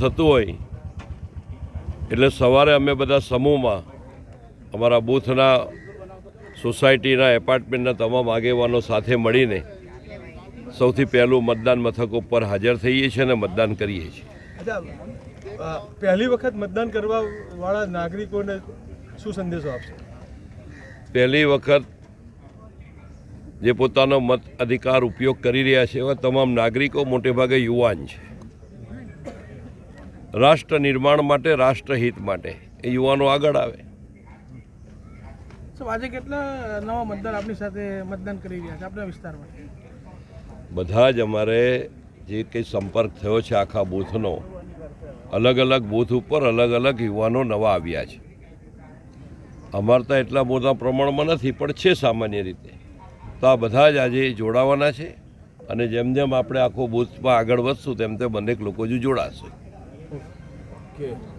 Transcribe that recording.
થતું હોય એટલે સવારે અમે બધા સમૂહમાં અમારા બૂથના સોસાયટીના એપાર્ટમેન્ટના તમામ આગેવાનો સાથે મળીને સૌથી પહેલું મતદાન મથક ઉપર હાજર થઈએ છીએ અને મતદાન કરીએ છીએ. પહેલી વખત મતદાન કરવા વાળા નાગરિકોને શું સંદેશો આપશે? પહેલી વખત જે પોતાનો મત અધિકાર ઉપયોગ કરી રહ્યા છે એવા તમામ નાગરિકો મોટેભાગે યુવાન છે. રાષ્ટ્ર નિર્માણ માટે રાષ્ટ્રહિત માટે. એ યુવાનો આગળ આવે. આજે કેટલા નવા મતદાર આપણી સાથે મતદાન કરી રહ્યા છે? આપણા વિસ્તારમાં. બધા જ અમારે જે કંઈ સંપર્ક થયો છે આખા બૂથનો અલગ અલગ બૂથ ઉપર અલગ અલગ યુવાનો નવા આવ્યા છે. અમારે તો એટલા મોટા પ્રમાણમાં નથી પણ છે સામાન્ય રીતે. તો આ બધા જ આજે જોડાવાના છે અને જેમ જેમ આપણે આખો બૂથમાં આગળ વધશું તેમ તેમ અનેક લોકો જ જોડાશે. Okay.